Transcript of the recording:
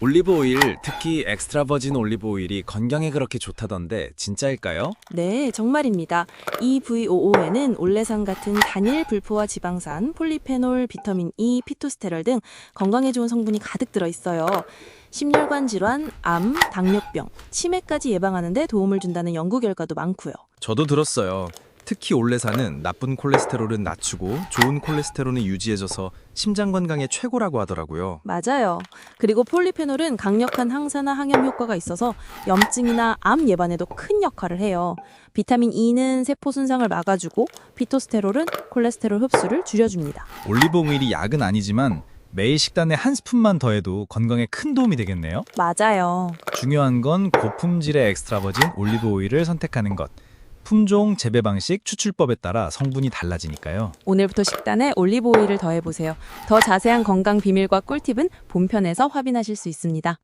올리브 오일, 특히 엑스트라 버진 올리브 오일이 건강에 그렇게 좋다던데 진짜일까요? 네, 정말입니다. EVOO에는 올레산 같은 단일 불포화 지방산, 폴리페놀, 비타민 E, 피토스테롤 등 건강에 좋은 성분이 가득 들어 있어요. 심혈관 질환, 암, 당뇨병, 치매까지 예방하는 데 도움을 준다는 연구 결과도 많고요. 저도 들었어요. 특히 올레산은 나쁜 콜레스테롤은 낮추고 좋은 콜레스테롤은 유지해줘서 심장 건강에 최고라고 하더라고요. 맞아요. 그리고 폴리페놀은 강력한 항산화 항염 효과가 있어서 염증이나 암 예방에도 큰 역할을 해요. 비타민 E는 세포 손상을 막아주고 피토스테롤은 콜레스테롤 흡수를 줄여줍니다. 올리브 오일이 약은 아니지만 매일 식단에 한 스푼만 더해도 건강에 큰 도움이 되겠네요. 맞아요. 중요한 건 고품질의 엑스트라 버진 올리브 오일을 선택하는 것. 품종, 재배 방식, 추출법에 따라 성분이 달라지니까요. 오늘부터 식단에 올리브 오일을 더해보세요. 더 자세한 건강 비밀과 꿀팁은 본편에서 확인하실 수 있습니다.